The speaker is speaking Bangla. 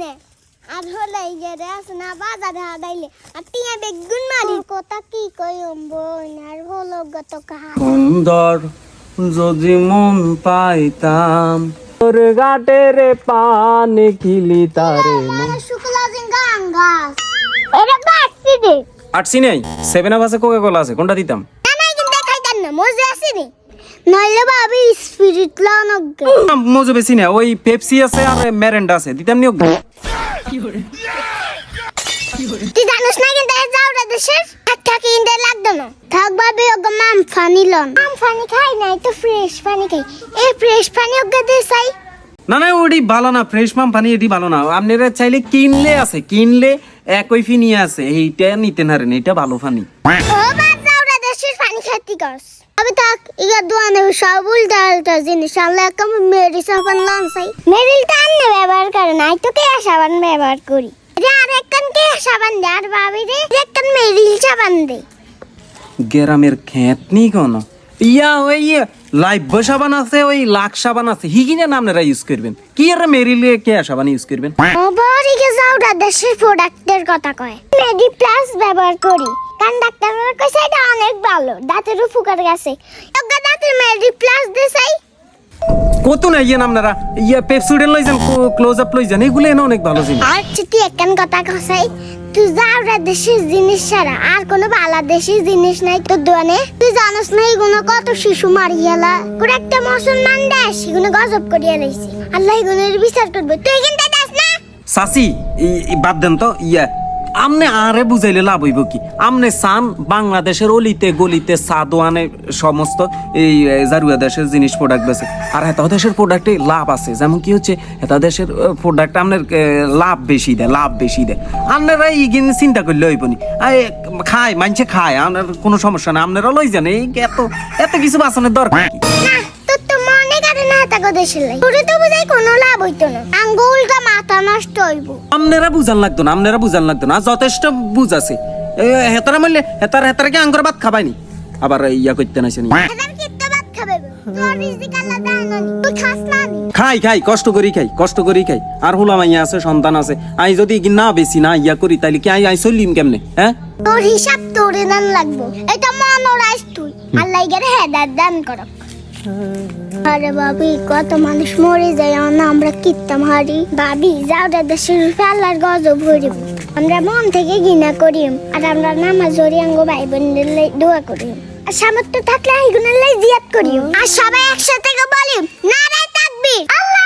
নে। আর গেরে বাজারে হাদাইলে। আর টিয়া বেগুন মারি। কথা কি কইম বোন আর হলো গত কাহা সুন্দর যদি মন পাইতাম। তোর ঘাটের পানে খিলি তারে শুকলা জিঙ্গা আঙ্গাস এটা বাড়ছি দে। আটসি নেই। সেভেন আপ আছে কোকা কোলা আছে কোনটা দিতাম? না না কিন্তু খাইতাম না মজা আছে নি নইলে ভাবি স্পিরিট লানকে মজু বেশি না ওই পেপসি আছে আর মেরেন্ডা আছে দিতাম নিয়োগ তুই জানিস না কিন্তু এই যাওরা দেশের লাগতো না। থাক ভাবি ওকে মাম ফানি লন। মাম ফানি খাই নাই তো ফ্রেশ পানি খাই। এই ফ্রেশ পানি ওকে দে চাই। না না ওটি ভালো না ফ্রেশ মাম পানি এটি ভালো না। আপনারা চাইলে কিনলে আছে কিনলে একই ফি নিয়ে আছে এইটা নিতে না রেন এটা ভালো ফানি ও বাদ দেশের পানি খেতে করস আবে থাক ইগা দোয়ানে সব উল্টা উল্টা জিনিস আল্লাহ কম মেরি সাবান লন চাই মেরিলটা আনলে ব্যবহার করে নাই তো কে সাবান ব্যবহার করি? রে আর একখান কে সাবান দে আর ভাবি রে একখান মেরিল সাবান দে। গ্রামের খেত নেই কোনো? ইয়া ওই লাইভ সাবান আছে ওই লাখ সাবান আছে হিগিনে নাম আপনারা ইউজ করবেন। কি আর মেরিলে কে সাবান ইউজ করবেন? ও বড়িকে যাওরা দেশের প্রোডাক্টের কথা কয়। মেডি প্লাস ব্যবহার করি। কারণ ডাক্তার কইছে এটা অনেক ভালো দাঁতের উপকার গেছে ওকে দাঁতের মেডি প্লাস দে চাই। কত না ইয়ে আপনারা ইয়া পেপসুডেন লইছেন ক্লোজ আপ লইছেন এগুলো এনে অনেক ভালো জিনিস। আর যদি একখান কথা কসাই তুই যাওরা দেশের জিনিস ছাড়া আর কোনো বাংলাদেশের জিনিস নাই তোর দোকানে তুই জানোস না এগুলো কত শিশু মারি গেলা কোনো একটা মুসলমান দেশ এগুলো গজব করিয়া লাইছে আল্লাহ এগুলোর বিচার করবে। তুই কিন্তু দাস না। সাসি বাদ দেন তো ইয়া। আমনে আরে বুঝাইলে লাভ হইব কি? আমনে সান বাংলাদেশের অলিতে গলিতে সাদোয়ানে সমস্ত এই জারুয়া দেশের জিনিস প্রোডাক্ট বেছে। আর হেতা দেশের প্রোডাক্টে লাভ আছে। যেমন কি হচ্ছে, হেতা দেশের প্রোডাক্ট আপনার লাভ বেশি দেয়, লাভ বেশি দেয়। আপনারা ইগিন চিন্তা করলে হইব নি। খায় মানছে খায় আপনার কোনো সমস্যা না আপনারা লই যান। এই এত এত কিছু বাঁচানোর দরকার কি? দেশের তো বুঝাই কোনো লাভ হইতো না। আঙ্গুলটা মাথা নষ্ট হইব। আপনারা বুঝান লাগতো না আপনারা বুঝান লাগতো না যথেষ্ট বুঝ আছে। হেতারা মারলে হেতার হেতারা কি আঙ্গুর ভাত খাবাইনি আবার ইয়া করতে খাই খাই কষ্ট করি খাই কষ্ট করি খাই। আর হুলা মাইয়া আছে সন্তান আছে। আই যদি না বেশি না ইয়া করি তাইলে কি আই আই চলিম কেমনে হ্যাঁ? তোর হিসাব তোরে দান লাগবো। এটা তুই। আল্লাহ গেরে হেদার দান করো। আরে বাবি, কত মানুষ মরে যায় না আমরা কিত্তাম হারি বাবি যাওটা দেশের রূপে আল্লাহর গজব আমরা মন থেকে ঘৃণা করি আর আমরা নামাজ অঙ্গ ভাই বোনদের দোয়া করি আর সামর্থ্য থাকলে আইগুনের লাই জিয়াদ করি আর সবাই একসাথে বলি নারায় তাকবীর আল্লাহ